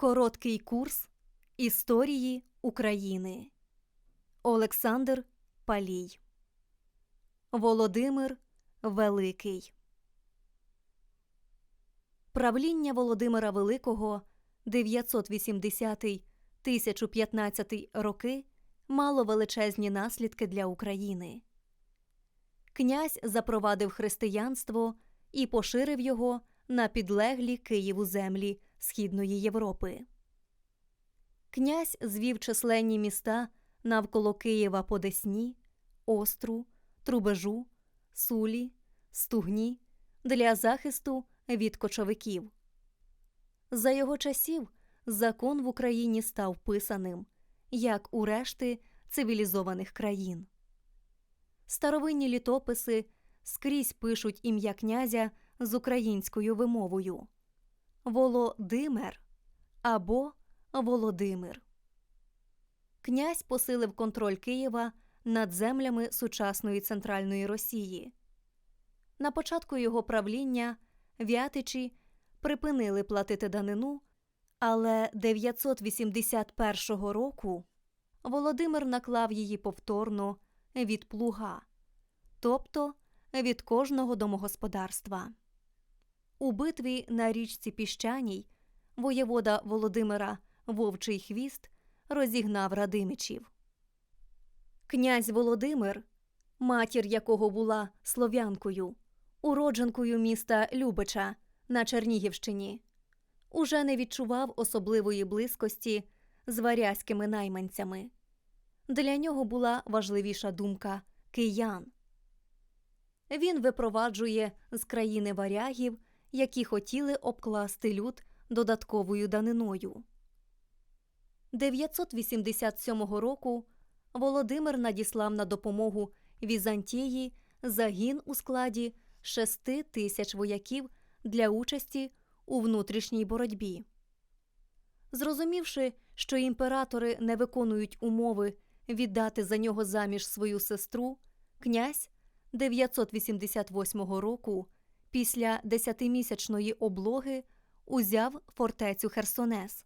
Короткий курс історії України. Олександр Палій. Володимир Великий. Правління Володимира Великого 980-1015 роки мало величезні наслідки для України. Князь запровадив християнство і поширив його на підлеглі Києву землі Східної Європи. Князь звів численні міста навколо Києва по Десні, Остру, Трубежу, Сулі, Стугні для захисту від кочовиків. За його часів закон в Україні став писаним, як у решти цивілізованих країн. Старовинні літописи скрізь пишуть ім'я князя з українською вимовою Володимир або Володимир. Князь посилив контроль Києва над землями сучасної центральної Росії. На початку його правління вятичі припинили платити данину, але 981 року Володимир наклав її повторно від плуга, тобто від кожного домогосподарства. У битві на річці Піщаній воєвода Володимира Вовчий Хвіст розігнав радимичів. Князь Володимир, матір якого була слов'янкою, уродженкою міста Любича на Чернігівщині, уже не відчував особливої близькості з варязькими найманцями. Для нього була важливіша думка киян. Він випроваджує з країни варягів, які хотіли обкласти люд додатковою даниною. 987 року Володимир надіслав на допомогу Візантії загін у складі 6 тисяч вояків для участі у внутрішній боротьбі. Зрозумівши, що імператори не виконують умови віддати за нього заміж свою сестру, князь 988 року після десятимісячної облоги узяв фортецю Херсонес.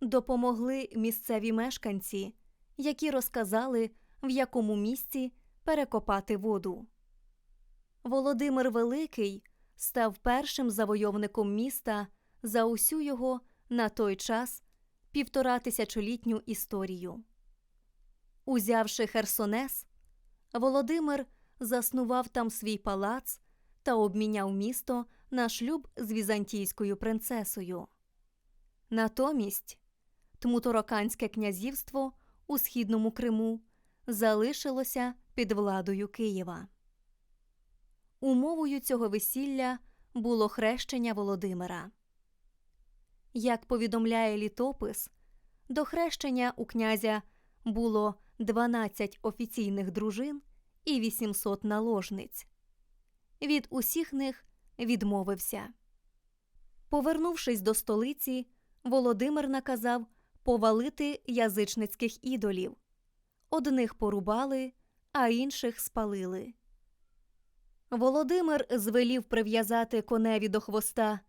Допомогли місцеві мешканці, які розказали, в якому місці перекопати воду. Володимир Великий став першим завойовником міста за усю його на той час півтора тисячолітню історію. Узявши Херсонес, Володимир заснував там свій палац та обміняв місто на шлюб з візантійською принцесою. Натомість Тмутороканське князівство у східному Криму залишилося під владою Києва. Умовою цього весілля було хрещення Володимира. Як повідомляє літопис, до хрещення у князя було 12 офіційних дружин і 800 наложниць. Від усіх них відмовився. Повернувшись до столиці, Володимир наказав повалити язичницьких ідолів. Одних порубали, а інших спалили. Володимир звелів прив'язати коневі до хвоста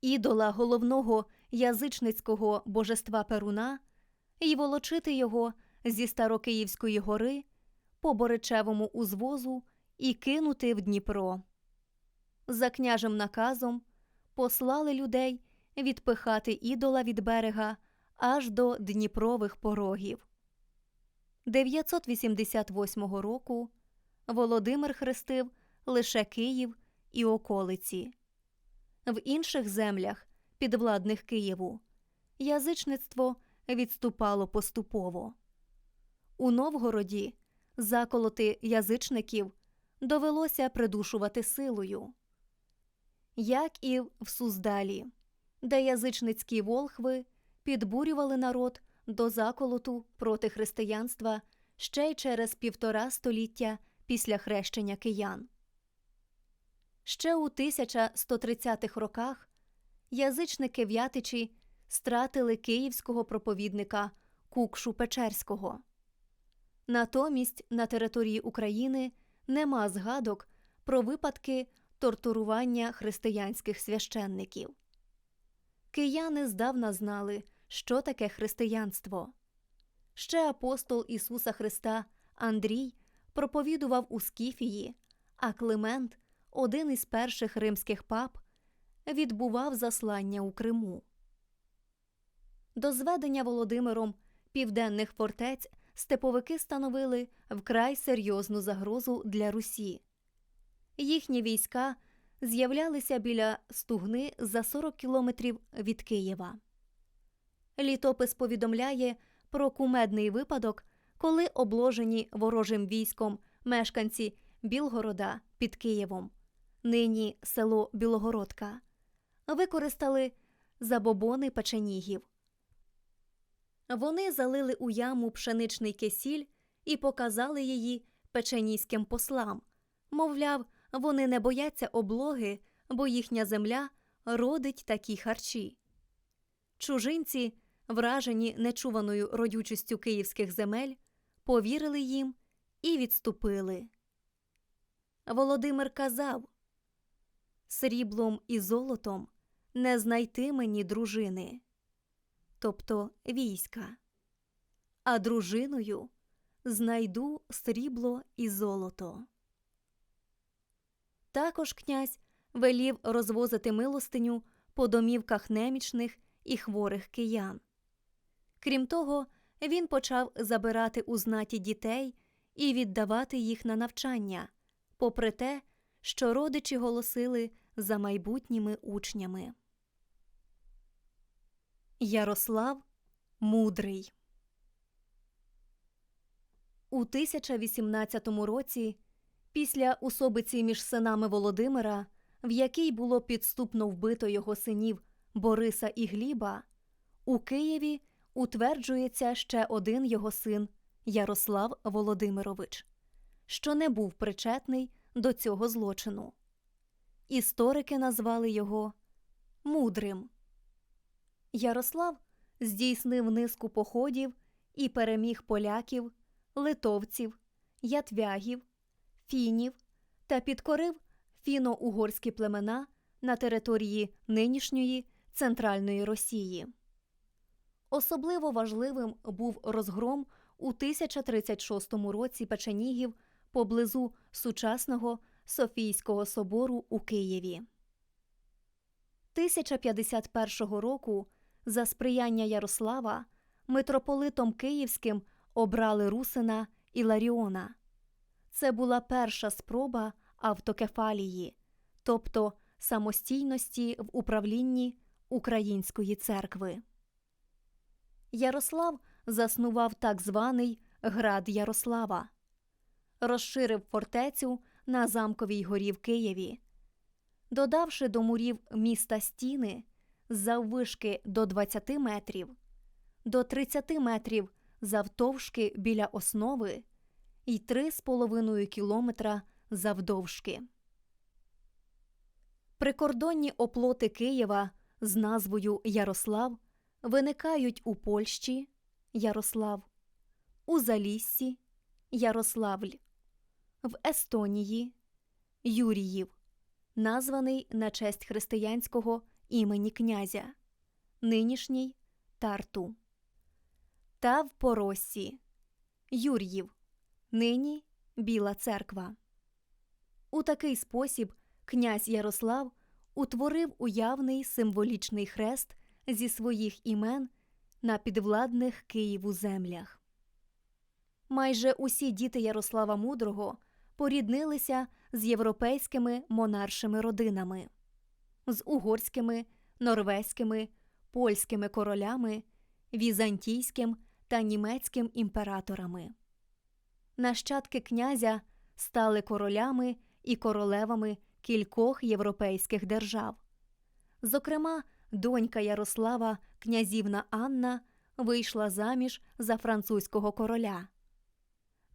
ідола головного язичницького божества Перуна і волочити його зі Старокиївської гори по Боричевому узвозу і кинути в Дніпро. За княжим наказом послали людей відпихати ідола від берега аж до Дніпрових порогів. 988 року Володимир хрестив лише Київ і околиці. В інших землях, підвладних Києву, язичництво відступало поступово. У Новгороді заколоти язичників довелося придушувати силою, як і в Суздалі, де язичницькі волхви підбурювали народ до заколоту проти християнства ще й через півтора століття після хрещення киян. Ще у 1130-х роках язичники в'ятичі стратили київського проповідника Кукшу Печерського. Натомість на території України нема згадок про випадки тортурування християнських священників. Кияни здавна знали, що таке християнство. Ще апостол Ісуса Христа Андрій проповідував у Скіфії, а Климент, один із перших римських пап, відбував заслання у Криму. До зведення Володимиром південних фортець степовики становили вкрай серйозну загрозу для Русі. Їхні війська з'являлися біля Стугни за 40 кілометрів від Києва. Літопис повідомляє про кумедний випадок, коли обложені ворожим військом мешканці Білгорода під Києвом, нині село Білогородка, використали забобони печенігів. Вони залили у яму пшеничний кисіль і показали її печеніським послам. Мовляв, вони не бояться облоги, бо їхня земля родить такі харчі. Чужинці, вражені нечуваною родючістю київських земель, повірили їм і відступили. Володимир казав Сріблом і золотом не знайти мені дружини, тобто війська, а дружиною знайду срібло і золото. Також князь велів розвозити милостиню по домівках немічних і хворих киян. Крім того, він почав забирати у знаті дітей і віддавати їх на навчання, попри те, що родичі голосили за майбутніми учнями. Ярослав Мудрий у 1018 році Після усобиці між синами Володимира, в якій було підступно вбито його синів Бориса і Гліба, у Києві утверджується ще один його син Ярослав Володимирович, що не був причетний до цього злочину. Історики назвали його Мудрим. Ярослав здійснив низку походів і переміг поляків, литовців, ятвягів фінів та підкорив фіно-угорські племена на території нинішньої центральної Росії. Особливо важливим був розгром у 1036 році печенігів поблизу сучасного Софійського собору у Києві. 1051 року за сприяння Ярослава митрополитом Київським обрали Русина Іларіона. Це була перша спроба автокефалії, тобто самостійності в управлінні Української церкви. Ярослав заснував так званий Град Ярослава, розширив фортецю на Замковій горі в Києві, додавши до мурів міста стіни заввишки до 20 метрів, до 30 метрів завтовшки біля основи і 3,5 кілометра завдовжки. Прикордонні оплоти Києва з назвою Ярослав виникають у Польщі Ярослав, у Заліссі Ярославль, в Естонії Юріїв, названий на честь християнського імені князя, нинішній Тарту, та в Поросі Юр'їв, нині Біла церква. У такий спосіб князь Ярослав утворив уявний символічний хрест зі своїх імен на підвладних Києву землях. Майже усі діти Ярослава Мудрого поріднилися з європейськими монаршими родинами, з угорськими, норвезькими, польськими королями, візантійським та німецьким імператорами нащадки князя стали королями і королевами кількох європейських держав. Зокрема, донька Ярослава, князівна Анна, вийшла заміж за французького короля.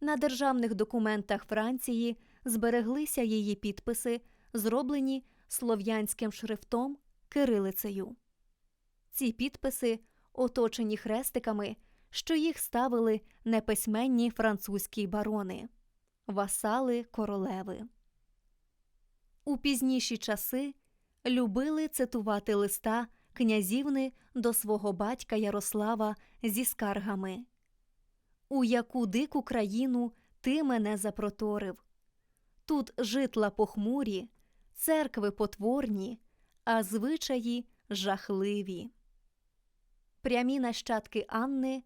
На державних документах Франції збереглися її підписи, зроблені слов'янським шрифтом кирилицею. Ці підписи, оточені хрестиками, що їх ставили неписьменні французькі барони, васали королеви. У пізніші часи любили цитувати листа князівни до свого батька Ярослава зі скаргами. У яку дику країну ти мене запроторив? Тут житла похмурі, церкви потворні, а звичаї жахливі. Прямі нащадки Анни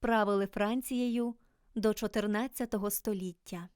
правили Францією до 14 століття.